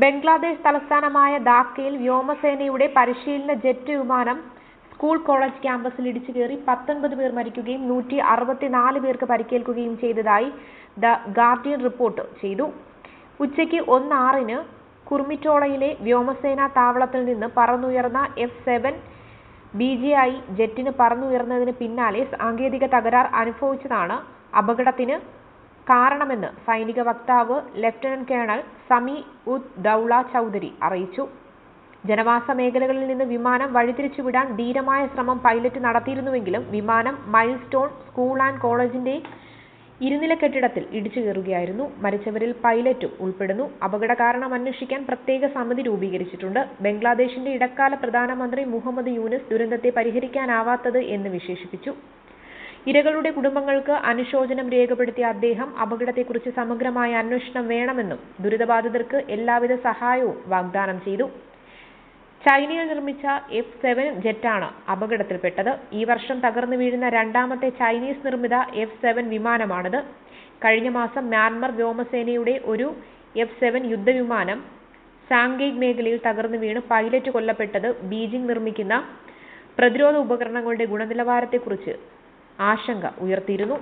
ബംഗ്ലാദേശ് തലസ്ഥാനമായ ധാക്കയിൽ വ്യോമസേനയുടെ പരിശീലന ജെറ്റ് വിമാനം സ്കൂൾ കോളേജ് ക്യാമ്പസിൽ ഇടിച്ചു കയറി പത്തൊൻപത് പേർ മരിക്കുകയും നൂറ്റി അറുപത്തിനാല് പേർക്ക് പരിക്കേൽക്കുകയും ചെയ്തതായി ദ ഗാർഡിയൻ റിപ്പോർട്ട് ചെയ്തു. ഉച്ചയ്ക്ക് ഒന്ന് ആറിന് കുർമിറ്റോളയിലെ വ്യോമസേനാ താവളത്തിൽ നിന്ന് പറന്നുയർന്ന F seven B J I ജെറ്റിന് പറന്നുയർന്നതിന് പിന്നാലെ സാങ്കേതിക തകരാർ അനുഭവിച്ചതാണ് അപകടത്തിന് കാരണമെന്ന് സൈനിക വക്താവ് ലഫ്റ്റനന്റ് കേണൽ സമി ഉദ് ദൌള ചൗധരി അറിയിച്ചു. ജനവാസ മേഖലകളിൽ നിന്ന് വിമാനം വഴിതിരിച്ചുവിടാൻ ധീരമായ ശ്രമം പൈലറ്റ് നടത്തിയിരുന്നുവെങ്കിലും വിമാനം മൈൽസ്റ്റോൺ സ്കൂൾ ആൻഡ് കോളേജിന്റെ ഇരുനില കെട്ടിടത്തിൽ ഇടിച്ചു കയറുകയായിരുന്നു. മരിച്ചവരിൽ പൈലറ്റും ഉൾപ്പെടുന്നു. അപകട കാരണം അന്വേഷിക്കാൻ പ്രത്യേക സമിതി രൂപീകരിച്ചിട്ടുണ്ട്. ബംഗ്ലാദേശിന്റെ ഇടക്കാല പ്രധാനമന്ത്രി മുഹമ്മദ് യൂനിസ് ദുരന്തത്തെ പരിഹരിക്കാനാവാത്തത് എന്ന് വിശേഷിപ്പിച്ചു. ഇരകളുടെ കുടുംബങ്ങൾക്ക് അനുശോചനം രേഖപ്പെടുത്തിയ അദ്ദേഹം അപകടത്തെക്കുറിച്ച് സമഗ്രമായ അന്വേഷണം വേണമെന്നും ദുരിതബാധിതർക്ക് എല്ലാവിധ സഹായവും വാഗ്ദാനം ചെയ്തു. ചൈനയിൽ നിർമ്മിച്ച എഫ് സെവൻ ജെറ്റാണ് അപകടത്തിൽപ്പെട്ടത്. ഈ വർഷം തകർന്നു വീഴുന്ന രണ്ടാമത്തെ ചൈനീസ് നിർമ്മിത എഫ് സെവൻ വിമാനമാണിത്. കഴിഞ്ഞ മാസം മ്യാൻമർ വ്യോമസേനയുടെ ഒരു എഫ് സെവൻ യുദ്ധവിമാനം സാങ്കേഗ് മേഖലയിൽ തകർന്നു വീണ് പൈലറ്റ് കൊല്ലപ്പെട്ടത് ബീജിംഗ് നിർമ്മിക്കുന്ന പ്രതിരോധ ഉപകരണങ്ങളുടെ ഗുണനിലവാരത്തെക്കുറിച്ച് ആശങ്ക ഉയർത്തിയിരുന്നു.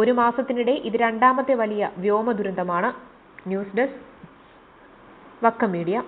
ഒരു മാസത്തിനിടെ ഇത് രണ്ടാമത്തെ വലിയ വ്യോമ ദുരന്തമാണ് ന്യൂസ് ഡെസ്ക് വക്കം മീഡിയ.